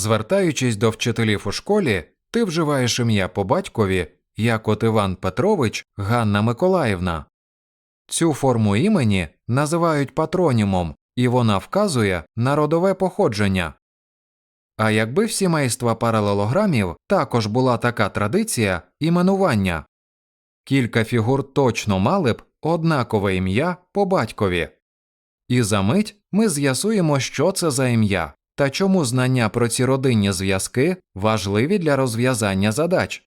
Звертаючись до вчителів у школі, ти вживаєш ім'я по батькові, як от Іван Петрович, Ганна Миколаївна. Цю форму імені називають патронімом, і вона вказує на родове походження. А якби в сімейства паралелограмів також була така традиція іменування, кілька фігур точно мали б однакове ім'я по батькові. І за мить ми з'ясуємо, що це за ім'я та чому знання про ці родинні зв'язки важливі для розв'язання задач.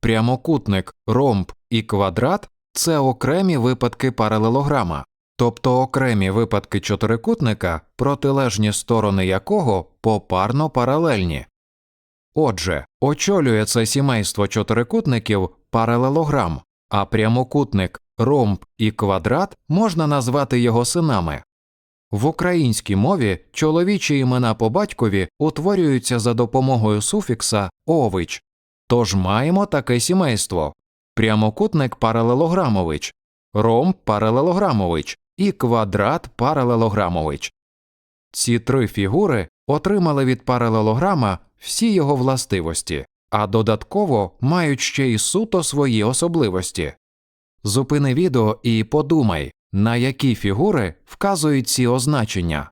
Прямокутник, ромб і квадрат це окремі випадки паралелограма, тобто окремі випадки чотирикутника, протилежні сторони якого попарно паралельні. Отже, очолює це сімейство чотирикутників паралелограм, а прямокутник, ромб і квадрат можна назвати його синами. В українській мові чоловічі імена по батькові утворюються за допомогою суфікса ович, тож маємо таке сімейство прямокутник паралелограмович, ромб паралелограмович і квадрат паралелограмович. Ці три фігури отримали від паралелограма всі його властивості, а додатково мають ще й суто свої особливості. Зупини відео і подумай, на які фігури вказують ці означення.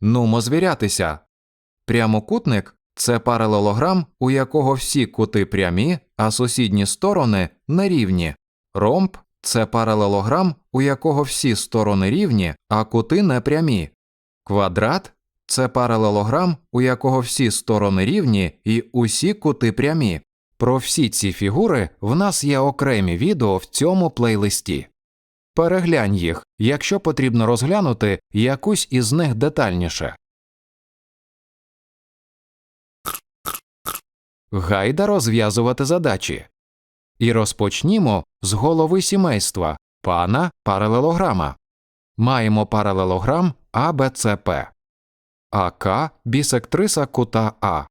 Нумо звірятися. Прямокутник це паралелограм, у якого всі кути прямі, а сусідні сторони нерівні. Ромб це паралелограм, у якого всі сторони рівні, а кути непрямі. Квадрат це паралелограм, у якого всі сторони рівні і усі кути прямі. Про всі ці фігури в нас є окремі відео в цьому плейлисті. Переглянь їх, якщо потрібно розглянути якусь із них детальніше. Гайда розв'язувати задачі. І розпочнімо з голови сімейства пана паралелограма. Маємо паралелограм АБЦП. АК бісектриса кута А.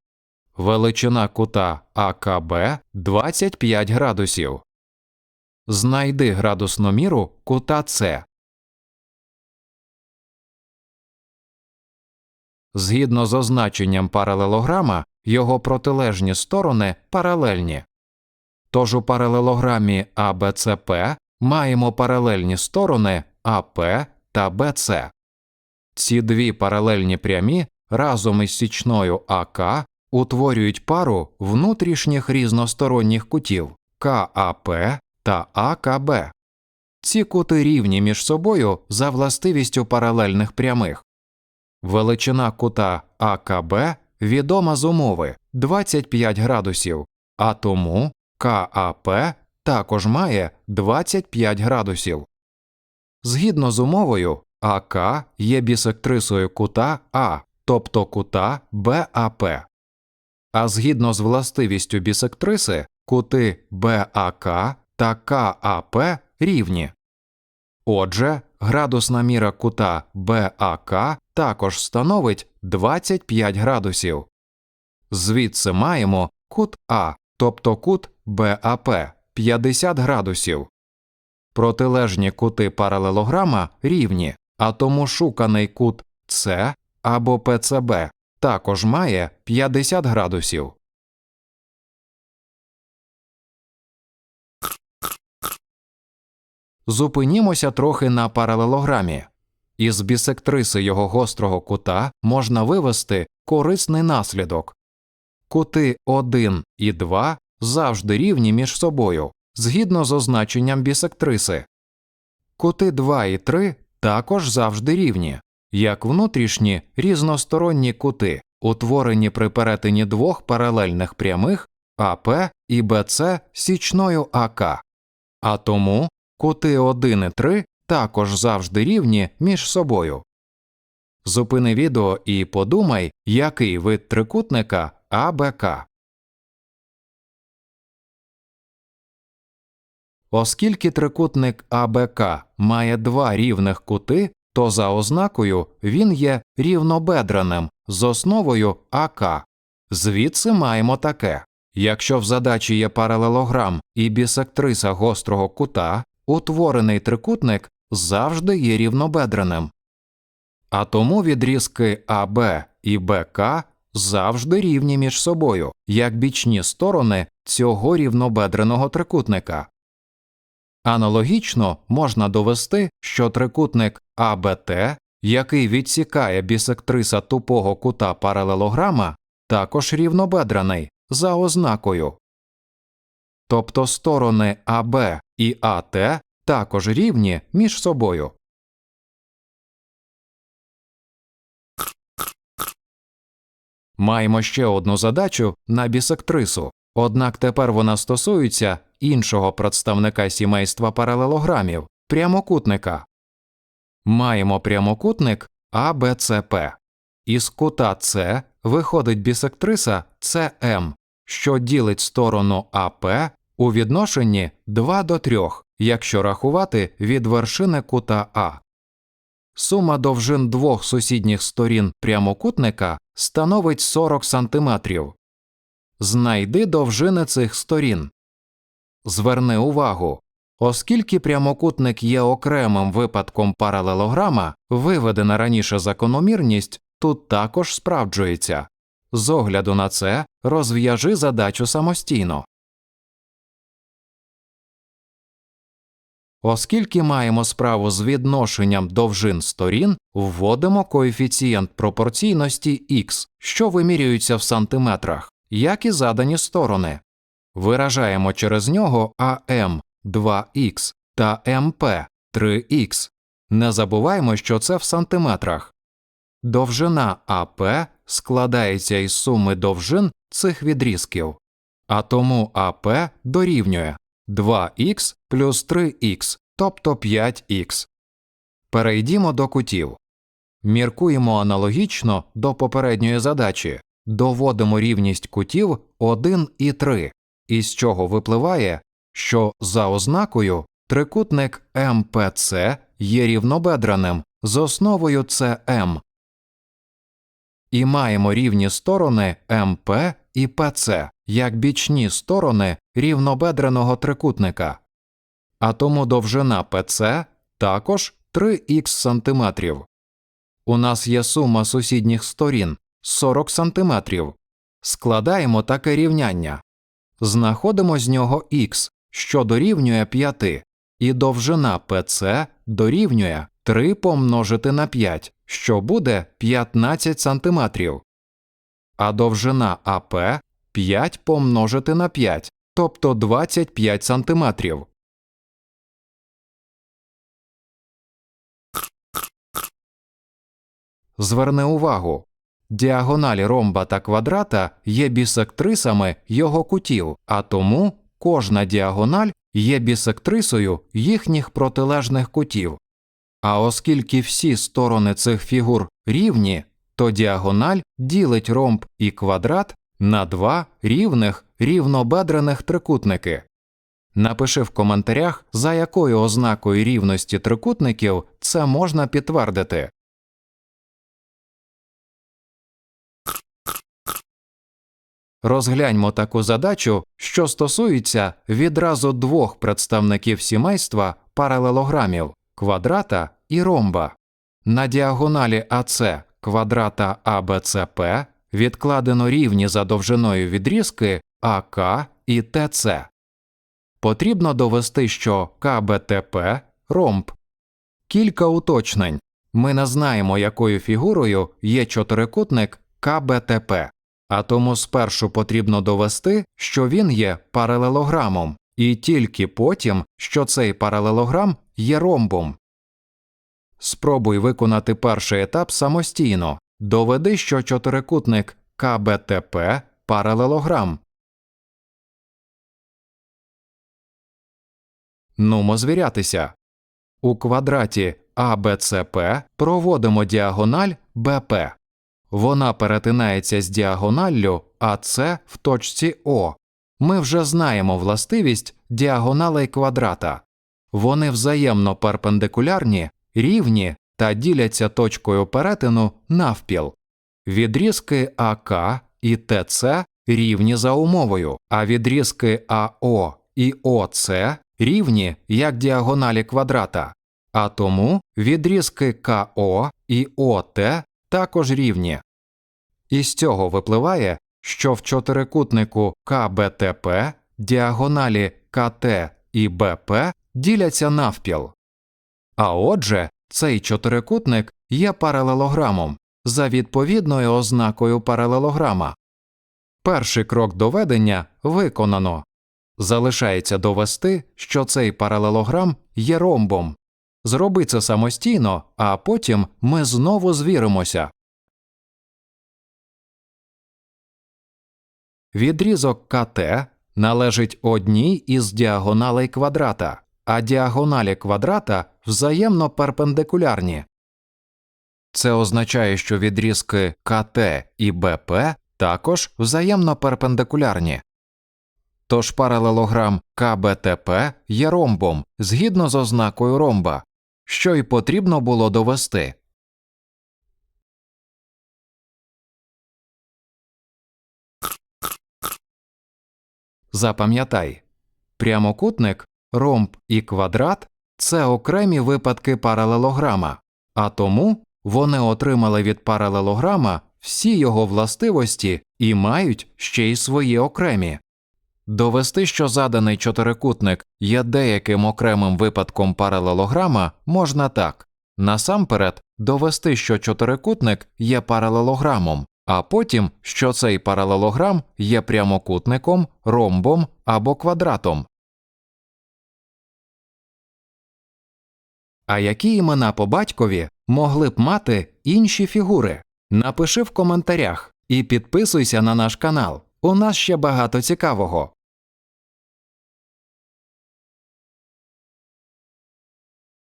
Величина кута АКБ 25 градусів. Знайди градусну міру кута С. Згідно з означенням паралелограма, його протилежні сторони паралельні. Тож у паралелограмі АБЦП маємо паралельні сторони АП та БЦ. Ці дві паралельні прямі разом із січною АК утворюють пару внутрішніх різносторонніх кутів КАП та АКБ. Ці кути рівні між собою за властивістю паралельних прямих. Величина кута АКБ відома з умови 25 градусів, а тому КАП також має 25 градусів. Згідно з умовою, АК є бісектрисою кута А, тобто кута БАП. А згідно з властивістю бісектриси, кути БАК та КАП рівні. Отже, градусна міра кута БАК також становить 25 градусів. Звідси маємо кут А, тобто кут БАП 50 градусів. Протилежні кути паралелограма рівні, а тому шуканий кут С або ПЦБ також має 50 градусів. Зупинімося трохи на паралелограмі. Із бісектриси його гострого кута можна вивести корисний наслідок. Кути 1 і 2 завжди рівні між собою, згідно з означенням бісектриси. Кути 2 і 3 також завжди рівні, як внутрішні різносторонні кути, утворені при перетині двох паралельних прямих АП і БЦ січною АК. А тому кути 1 і 3 також завжди рівні між собою. Зупини відео і подумай, який вид трикутника АБК. Оскільки трикутник АБК має два рівних кути, то за ознакою він є рівнобедреним з основою АК. Звідси маємо таке. Якщо в задачі є паралелограм і бісектриса гострого кута, утворений трикутник завжди є рівнобедреним. А тому відрізки АБ і БК завжди рівні між собою, як бічні сторони цього рівнобедреного трикутника. Аналогічно можна довести, що трикутник АБТ, який відсікає бісектриса тупого кута паралелограма, також рівнобедрений за ознакою. Тобто сторони АБ і АТ також рівні між собою. Маємо ще одну задачу на бісектрису, однак тепер вона стосується іншого представника сімейства паралелограмів прямокутника. Маємо прямокутник АБЦП. Із кута С виходить бісектриса СМ, що ділить сторону АП у відношенні 2 до 3, якщо рахувати від вершини кута А. Сума довжин двох сусідніх сторін прямокутника становить 40 см. Знайди довжини цих сторін. Зверни увагу, оскільки прямокутник є окремим випадком паралелограма, виведена раніше закономірність тут також справджується. З огляду на це розв'яжи задачу самостійно. Оскільки маємо справу з відношенням довжин сторін, вводимо коефіцієнт пропорційності x, що вимірюється в сантиметрах, як і задані сторони. Виражаємо через нього АМ 2х та МП 3х. Не забуваємо, що це в сантиметрах. Довжина АП складається із суми довжин цих відрізків, а тому АП дорівнює 2х плюс 3х, тобто 5х. Перейдімо до кутів. Міркуємо аналогічно до попередньої задачі, доводимо рівність кутів 1 і 3, із чого випливає, що за ознакою трикутник МПЦ є рівнобедреним з основою СМ. І маємо рівні сторони МП і ПЦ як бічні сторони рівнобедреного трикутника, а тому довжина ПЦ також 3х сантиметрів. У нас є сума сусідніх сторін 40 сантиметрів. Складаємо таке рівняння. Знаходимо з нього х, що дорівнює 5, і довжина ПЦ дорівнює 3 помножити на 5, що буде 15 сантиметрів. А довжина АП 5 помножити на 5, тобто 25 сантиметрів. Зверни увагу. Діагоналі ромба та квадрата є бісектрисами його кутів, а тому кожна діагональ є бісектрисою їхніх протилежних кутів. А оскільки всі сторони цих фігур рівні, то діагональ ділить ромб і квадрат на два рівних рівнобедрених трикутники. Напиши в коментарях, за якою ознакою рівності трикутників це можна підтвердити. Розгляньмо таку задачу, що стосується відразу двох представників сімейства паралелограмів квадрата і ромба. На діагоналі АЦ квадрата АБЦП відкладено рівні за довжиною відрізки АК і ТЦ. Потрібно довести, що КБТП ромб. Кілька уточнень. Ми не знаємо, якою фігурою є чотирикутник КБТП, а тому спершу потрібно довести, що він є паралелограмом, і тільки потім, що цей паралелограм є ромбом. Спробуй виконати перший етап самостійно. Доведи, що чотирикутник КБТП паралелограм. Нумо звірятися. У квадраті АБЦП проводимо діагональ БП. Вона перетинається з діагоналлю АЦ в точці О. Ми вже знаємо властивість діагоналей квадрата. Вони взаємно перпендикулярні, рівні та діляться точкою перетину навпіл. Відрізки АК і ТЦ рівні за умовою, а відрізки АО і ОЦ рівні як діагоналі квадрата, а тому відрізки КО і ОТ також рівні. Із цього випливає, що в чотирикутнику КБТП діагоналі КТ і БП діляться навпіл. А отже, цей чотирикутник є паралелограмом за відповідною ознакою паралелограма. Перший крок доведення виконано. Залишається довести, що цей паралелограм є ромбом. Зроби це самостійно, а потім ми знову звіримося. Відрізок КТ належить одній із діагоналей квадрата, а діагоналі квадрата взаємно перпендикулярні. Це означає, що відрізки КТ і БП також взаємно перпендикулярні. Тож паралелограм КБТП є ромбом згідно з ознакою ромба, що й потрібно було довести. Запам'ятай, прямокутник, ромб і квадрат це окремі випадки паралелограма, а тому вони отримали від паралелограма всі його властивості і мають ще й свої окремі. Довести, що заданий чотирикутник є деяким окремим випадком паралелограма, можна так насамперед довести, що чотирикутник є паралелограмом, а потім, що цей паралелограм є прямокутником, ромбом або квадратом. А які імена по батькові могли б мати інші фігури? Напиши в коментарях і підписуйся на наш канал. У нас ще багато цікавого.